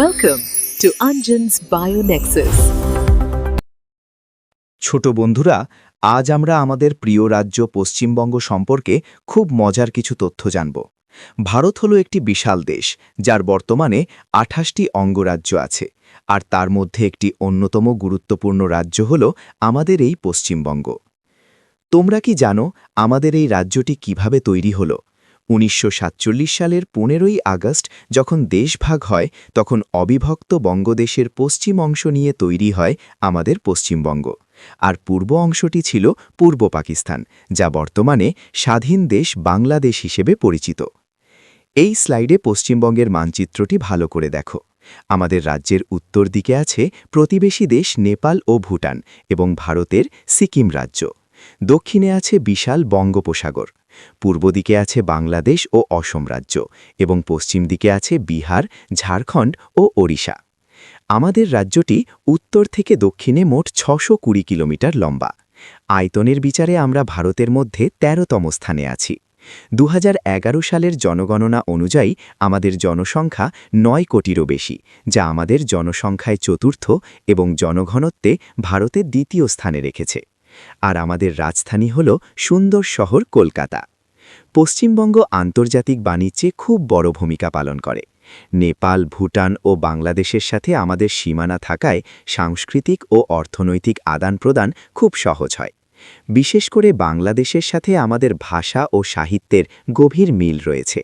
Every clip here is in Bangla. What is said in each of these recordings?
Welcome to Anjan's BioNexus. ছোট বন্ধুরা, আজ আমরা আমাদের প্রিয় রাজ্য পশ্চিমবঙ্গ সম্পর্কে খুব মজার কিছু তথ্য জানব। ভারত হলো একটি বিশাল দেশ, যার বর্তমানে আঠাশটি অঙ্গরাজ্য আছে, আর তার মধ্যে একটি অন্যতম গুরুত্বপূর্ণ রাজ্য হল আমাদের এই পশ্চিমবঙ্গ। তোমরা কি জানো আমাদের এই রাজ্যটি কীভাবে তৈরি হলো? উনিশশো সাতচল্লিশ সালের পনেরোই আগস্ট যখন দেশভাগ হয়, তখন অবিভক্ত বঙ্গদেশের পশ্চিম অংশ নিয়ে তৈরি হয় আমাদের পশ্চিমবঙ্গ। আর পূর্ব অংশটি ছিল পূর্ব পাকিস্তান, যা বর্তমানে স্বাধীন দেশ বাংলাদেশ হিসেবে পরিচিত। এই স্লাইডে পশ্চিমবঙ্গের মানচিত্রটি ভালো করে দেখো। আমাদের রাজ্যের উত্তর দিকে আছে প্রতিবেশী দেশ নেপাল ও ভুটান এবং ভারতের সিকিম রাজ্য। দক্ষিণে আছে বিশাল বঙ্গোপসাগর। পূর্ব দিকে আছে বাংলাদেশ ও অসম রাজ্য এবং পশ্চিম দিকে আছে বিহার, ঝাড়খণ্ড ও ওড়িশা। আমাদের রাজ্যটি উত্তর থেকে দক্ষিণে মোট ছশো কুড়ি কিলোমিটার লম্বা। আয়তনের বিচারে আমরা ভারতের মধ্যে ১৩তম স্থানে আছি। দু হাজার এগারো সালের জনগণনা অনুযায়ী আমাদের জনসংখ্যা নয় কোটিরও বেশি, যা আমাদের জনসংখ্যায় চতুর্থ এবং জনঘনত্বে ভারতের দ্বিতীয় স্থানে রেখেছে। আর আমাদের রাজধানী হল সুন্দর শহর কলকাতা। পশ্চিমবঙ্গ আন্তর্জাতিক বাণিজ্যে খুব বড় ভূমিকা পালন করে। নেপাল, ভুটান ও বাংলাদেশের সাথে আমাদের সীমানা থাকায় সাংস্কৃতিক ও অর্থনৈতিক আদান-প্রদান খুব সহজ হয়। বিশেষ করে বাংলাদেশের সাথে আমাদের ভাষা ও সাহিত্যের গভীর মিল রয়েছে।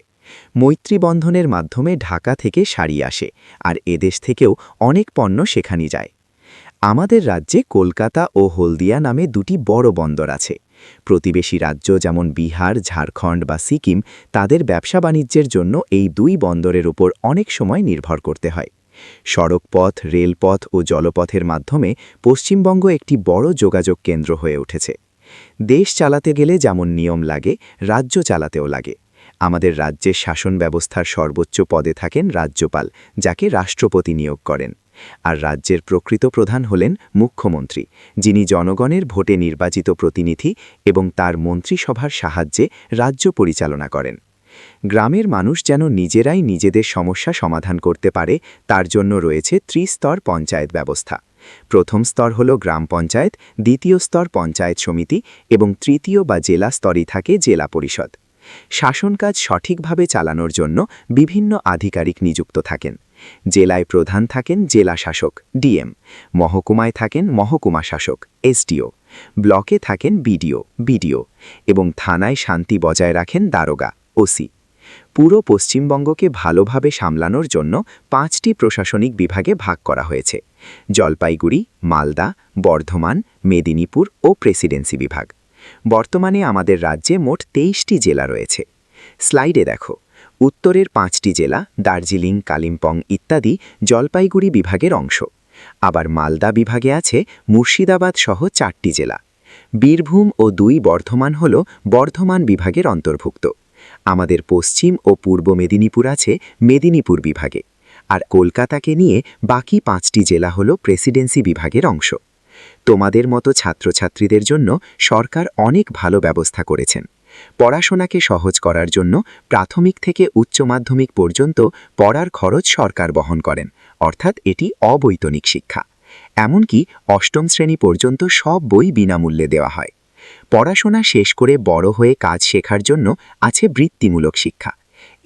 মৈত্রী বন্ধনের মাধ্যমে ঢাকা থেকে শাড়ি আসে আর এদেশ থেকেও অনেক পণ্য সেখানে যায়। আমাদের রাজ্যে কলকাতা ও হলদিয়া নামে দুটি বড় বন্দর আছে। প্রতিবেশী রাজ্য যেমন বিহার, ঝাড়খণ্ড বা সিকিম, তাদের ব্যবসা বাণিজ্যের জন্য এই দুই বন্দরের উপর অনেক সময় নির্ভর করতে হয়। সড়কপথ, রেলপথ ও জলপথের মাধ্যমে পশ্চিমবঙ্গ একটি বড় যোগাযোগ কেন্দ্র হয়ে উঠেছে। দেশ চালাতে গেলে যেমন নিয়ম লাগে, রাজ্য চালাতেও লাগে। আমাদের রাজ্যের শাসন ব্যবস্থার সর্বোচ্চ পদে থাকেন রাজ্যপাল, যাকে রাষ্ট্রপতি নিয়োগ করেন। আর রাজ্যের প্রকৃত প্রধান হলেন মুখ্যমন্ত্রী, যিনি জনগণের ভোটে নির্বাচিত প্রতিনিধি এবং তার মন্ত্রিসভার সাহায্যে রাজ্য পরিচালনা করেন। গ্রামের মানুষ যেন নিজেরাই নিজেদের সমস্যা সমাধান করতে পারে, তার জন্য রয়েছে ত্রিস্তর পঞ্চায়েত ব্যবস্থা। প্রথম স্তর হল গ্রাম পঞ্চায়েত, দ্বিতীয় স্তর পঞ্চায়েত সমিতি এবং তৃতীয় বা জেলা স্তরই থাকে জেলা পরিষদ। শাসন কাজ সঠিকভাবে চালানোর জন্য বিভিন্ন আধিকারিক নিযুক্ত থাকেন। জেলায় প্রধান থাকেন জেলা শাসক, ডিএম। মহকুমায় থাকেন মহকুমা শাসক, এসডিও। ব্লকে থাকেন বিডিও বিডিও। এবং থানায় শান্তি বজায় রাখেন দারোগা, ওসি। পুরো পশ্চিমবঙ্গকে ভালোভাবে সামলানোর জন্য পাঁচটি প্রশাসনিক বিভাগে ভাগ করা হয়েছে। জলপাইগুড়ি, মালদা, বর্ধমান, মেদিনীপুর ও প্রেসিডেন্সি বিভাগ। বর্তমানে আমাদের রাজ্যে মোট তেইশটি জেলা রয়েছে। স্লাইডে দেখো। উত্তরের পাঁচটি জেলা দার্জিলিং, কালিম্পং ইত্যাদি জলপাইগুড়ি বিভাগের অংশ। আবার মালদা বিভাগে আছে মুর্শিদাবাদ সহ চারটি জেলা। বীরভূম ও দুই বর্ধমান হল বর্ধমান বিভাগের অন্তর্ভুক্ত। আমাদের পশ্চিম ও পূর্ব মেদিনীপুর আছে মেদিনীপুর বিভাগে। আর কলকাতাকে নিয়ে বাকি পাঁচটি জেলা হল প্রেসিডেন্সি বিভাগের অংশ। তোমাদের মতো ছাত্রছাত্রীদের জন্য সরকার অনেক ভালো ব্যবস্থা করেছেন। পড়াশোনাকে সহজ করার জন্য প্রাথমিক থেকে উচ্চ মাধ্যমিক পর্যন্ত পড়ার খরচ সরকার বহন করেন, অর্থাৎ এটি অবৈতনিক শিক্ষা। এমনকি অষ্টম শ্রেণি পর্যন্ত সব বই বিনামূল্যে দেওয়া হয়। পড়াশোনা শেষ করে বড় হয়ে কাজ শেখার জন্য আছে বৃত্তিমূলক শিক্ষা।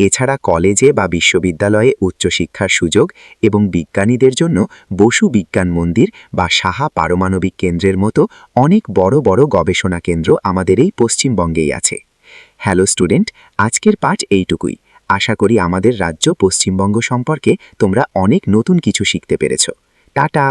এছাড়া কলেজে বা বিশ্ববিদ্যালয়ে উচ্চশিক্ষার সুযোগ এবং বিজ্ঞানীদের জন্য বসু বিজ্ঞান মন্দির বা সাহা পারমাণবিক কেন্দ্রের মতো অনেক বড় বড় গবেষণা কেন্দ্র আমাদের এই পশ্চিমবঙ্গেই আছে। হ্যালো স্টুডেন্ট, আজকের পাঠ এইটুকুই। আশা করি আমাদের রাজ্য পশ্চিমবঙ্গ সম্পর্কে তোমরা অনেক নতুন কিছু শিখতে পেরেছ। টাটা!